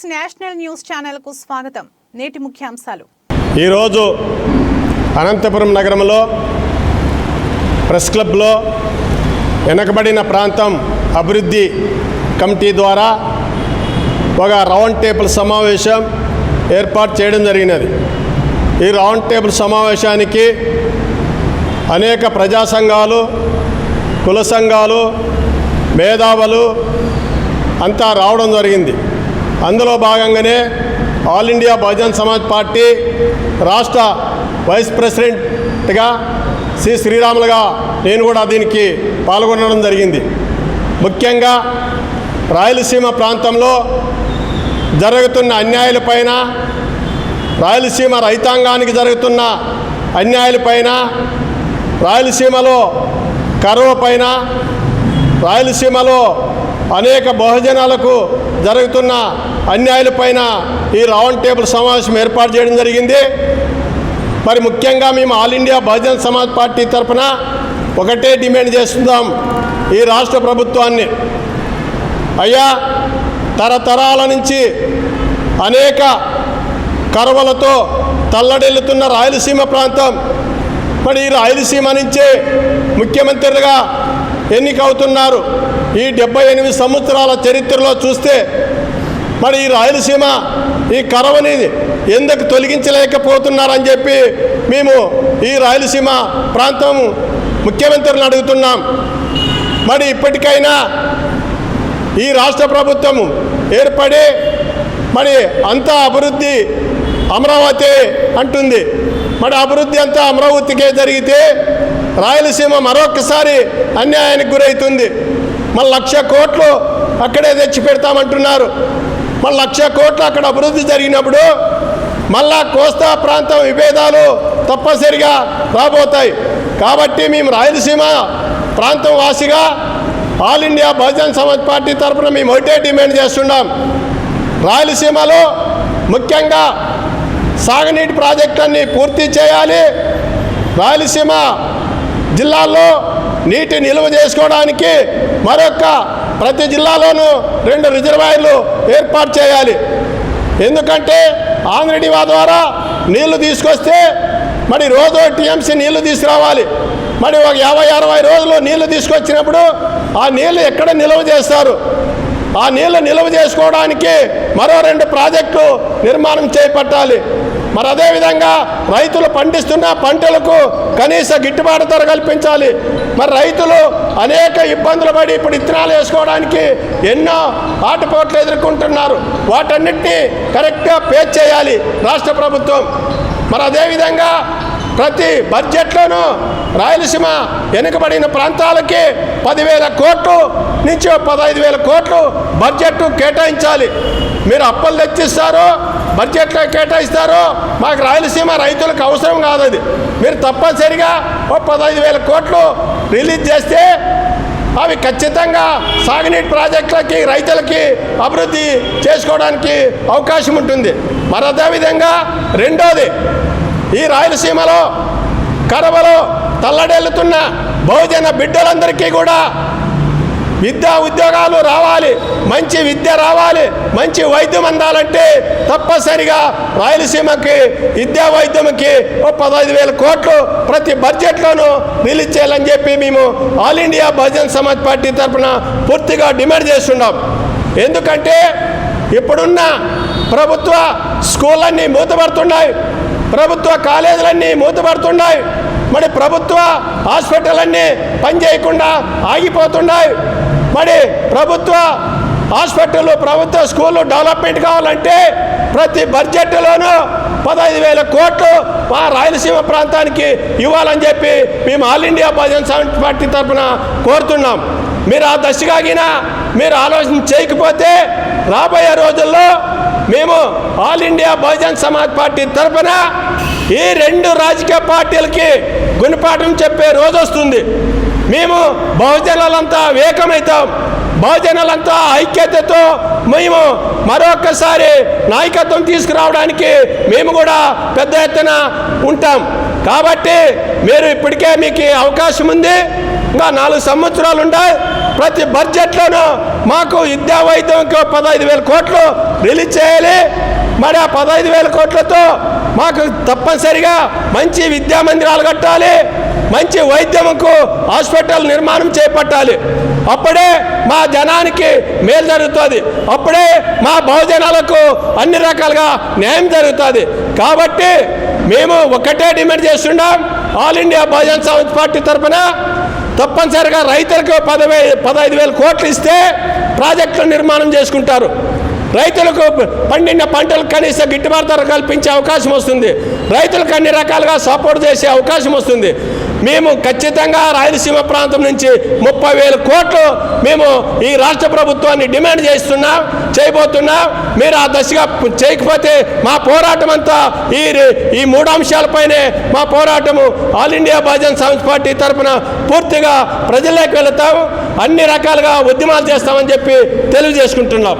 Six national news ఛానల్కు స్వాగతం. నేటి ముఖ్యాంశాలు. ఈరోజు అనంతపురం నగరంలో ప్రెస్ క్లబ్లో వెనకబడిన ప్రాంతం అభివృద్ధి కమిటీ ద్వారా ఒక రౌండ్ టేబుల్ సమావేశం ఏర్పాటు చేయడం జరిగినది. ఈ రౌండ్ టేబుల్ సమావేశానికి అనేక ప్రజా సంఘాలు కుల సంఘాలు మేధావులు అంతా రావడం జరిగింది. అందులో భాగంగానే all India Bahujan Samaj party రాష్ట్ర వైస్ ప్రెసిడెంట్గా శ్రీ శ్రీరాములుగా నేను కూడా దీనికి పాల్గొనడం జరిగింది. ముఖ్యంగా రాయలసీమ ప్రాంతంలో జరుగుతున్న అన్యాయాలపైన రాయలసీమ రైతాంగానికి జరుగుతున్న అన్యాయాలపైన రాయలసీమలో కరువు పైన రాయలసీమలో అనేక బహుజనాలకు జరుగుతున్న అన్యాయాలపైన ఈ రౌండ్ టేబుల్ సమావేశం ఏర్పాటు చేయడం జరిగింది. మరి ముఖ్యంగా మేము all India Bahujan Samaj party తరఫున ఒకటే డిమాండ్ చేస్తున్నాం ఈ రాష్ట్ర ప్రభుత్వాన్ని. అయ్యా తరతరాల నుంచి అనేక కరువులతో తల్లడిల్లుతున్న రాయలసీమ ప్రాంతం. మరి ఈ రాయలసీమ నుంచే ముఖ్యమంత్రులుగా ఎన్నికవుతున్నారు. ఈ డెబ్బై ఎనిమిది సంవత్సరాల చరిత్రలో చూస్తే మరి ఈ రాయలసీమ ఈ కరవని ఎందుకు తొలగించలేకపోతున్నారని చెప్పి మేము ఈ రాయలసీమ ప్రాంతం ముఖ్యమంత్రిని అడుగుతున్నాం. మరి ఇప్పటికైనా ఈ రాష్ట్ర ప్రభుత్వం ఏర్పడి మరి అంతా అభివృద్ధి అమరావతి అంటుంది. మరి అభివృద్ధి అంతా అమరావతికే జరిగితే రాయలసీమ మరొకసారి అన్యాయానికి గురవుతుంది మళ్ళీ లక్ష కోట్లు అక్కడే తెచ్చి పెడతామంటున్నారు. మళ్ళీ లక్ష కోట్లు అక్కడ అభివృద్ధి జరిగినప్పుడు మళ్ళా కోస్తా ప్రాంతం విభేదాలు తప్పనిసరిగా రాబోతాయి. కాబట్టి మేము రాయలసీమ ప్రాంతం వాసిగా all India Bahujan Samaj party తరఫున మేము ఒకటే డిమాండ్ చేస్తున్నాం. రాయలసీమలో ముఖ్యంగా సాగునీటి ప్రాజెక్టులన్నీ పూర్తి చేయాలి. రాయలసీమ జిల్లాల్లో నీటి నిల్వ చేసుకోవడానికి మరొక ప్రతి జిల్లాలోనూ రెండు రిజర్వాయర్లు ఏర్పాటు చేయాలి. ఎందుకంటే ఆంధ్రడివా ద్వారా నీళ్ళు తీసుకొస్తే మరి రోజు టీఎంసీ నీళ్ళు తీసుకురావాలి. మరి ఒక యాభై అరవై రోజులు నీళ్ళు తీసుకొచ్చినప్పుడు ఆ నీళ్ళు ఎక్కడ నిల్వ చేస్తారు? ఆ నీళ్ళు నిల్వ చేసుకోవడానికి మరో రెండు ప్రాజెక్టులు నిర్మాణం చేపట్టాలి. మరి అదేవిధంగా రైతులు పండిస్తున్న పంటలకు కనీస గిట్టుబాటు ధర కల్పించాలి. మరి రైతులు అనేక ఇబ్బందులు పడి ఇప్పుడు ఇత్తనాలు వేసుకోవడానికి ఎన్నో ఆటపోట్లు ఎదుర్కొంటున్నారు. వాటన్నిటినీ కరెక్ట్గా పే చేయాలి రాష్ట్ర ప్రభుత్వం. మరి అదేవిధంగా ప్రతి బడ్జెట్లోనూ రాయలసీమ వెనుకబడిన ప్రాంతాలకి పదివేల కోట్లు నుంచి పదహైదు వేల కోట్లు బడ్జెట్ కేటాయించాలి. మీరు అప్పులు తెచ్చిస్తారో బడ్జెట్లో కేటాయిస్తారో మాకు రాయలసీమ రైతులకు అవసరం కాదు అది. మీరు తప్పనిసరిగా ఓ పదహైదు వేల కోట్లు రిలీజ్ చేస్తే అవి ఖచ్చితంగా సాగునీటి ప్రాజెక్టులకి రైతులకి అభివృద్ధి చేసుకోవడానికి అవకాశం ఉంటుంది. మరి అదేవిధంగా రెండోది ఈ రాయలసీమలో కడవలో తల్లడెల్లుతున్న బహుజన బిడ్డలందరికీ కూడా విద్యా ఉద్యోగాలు రావాలి మంచి విద్య రావాలి మంచి వైద్యం అందాలంటే తప్పనిసరిగా రాయలసీమకి విద్యా వైద్యంకి ఓ పదహైదు వేల కోట్లు ప్రతి బడ్జెట్లోనూ రిలీజ్ చేయాలని చెప్పి మేము all India Bahujan Samaj party తరఫున పూర్తిగా డిమాండ్ చేస్తున్నాం. ఎందుకంటే ఇప్పుడున్న ప్రభుత్వ స్కూళ్ళన్నీ మూతపడుతున్నాయి. ప్రభుత్వ కాలేజీలన్నీ మూతపడుతున్నాయి. మరి ప్రభుత్వ హాస్పిటల్ అన్నీ పనిచేయకుండా ఆగిపోతున్నాయి. మరి ప్రభుత్వ హాస్పిటల్ ప్రభుత్వ స్కూళ్ళు డెవలప్మెంట్ కావాలంటే ప్రతి బడ్జెట్లోనూ పదహైదు వేల కోట్లు మా రాయలసీమ ప్రాంతానికి ఇవ్వాలని చెప్పి మేము all India Bahujan Samaj party తరఫున కోరుతున్నాం. మీరు ఆ దశగాగినా మీరు ఆలోచన చేయకపోతే రాబోయే రోజుల్లో మేము all India Bahujan Samaj party తరఫున ఈ రెండు రాజకీయ పార్టీలకి గుణపాఠం చెప్పే రోజు వస్తుంది. మేము బహుజనులంతా వేకమవుతాం బహుజనులంతా ఐక్యతతో మేము మరొకసారి నాయకత్వం తీసుకురావడానికి మేము కూడా పెద్ద ఎత్తున ఉంటాం. కాబట్టి మీరు ఇప్పటికే మీకు అవకాశం ఉంది. ఇంకా నాలుగు సంవత్సరాలు ఉంటాయి ప్రతి బడ్జెట్లోనూ మాకు విద్యా వైద్యంకి పదహైదు వేల కోట్లు రిలీజ్ చేయాలి. మరి ఆ పదహైదు వేల కోట్లతో మాకు తప్పనిసరిగా మంచి విద్యా మందిరాలు కట్టాలి. మంచి వైద్యముకు హాస్పిటల్ నిర్మాణం చేపట్టాలి. అప్పుడే మా జనానికి మేలు జరుగుతుంది. అప్పుడే మా బహుజనాలకు అన్ని రకాలుగా న్యాయం జరుగుతుంది. కాబట్టి మేము ఒకటే డిమాండ్ చేస్తున్నాం all India Bahujan Samaj party తరఫున తప్పనిసరిగా రైతులకు పదవై పదహైదు వేల కోట్లు ఇస్తే ప్రాజెక్టులు నిర్మాణం చేసుకుంటారు. రైతులకు పండిన పంటలకు కనీస గిట్టుబాటు ధర కల్పించే అవకాశం వస్తుంది. రైతులకు అన్ని రకాలుగా సపోర్ట్ చేసే అవకాశం వస్తుంది. మేము ఖచ్చితంగా రాయలసీమ ప్రాంతం నుంచి ముప్పై వేల కోట్లు మేము ఈ రాష్ట్ర ప్రభుత్వాన్ని డిమాండ్ చేస్తున్నాం చేయబోతున్నాం. మీరు ఆ దశగా చేయకపోతే మా పోరాటం అంతా ఈ ఈ మూడు అంశాలపైనే మా పోరాటము all India Bahujan Samaj party తరఫున పూర్తిగా ప్రజల్లోకి వెళతాం అన్ని రకాలుగా ఉద్యమాలు చేస్తామని చెప్పి తెలియజేసుకుంటున్నాం.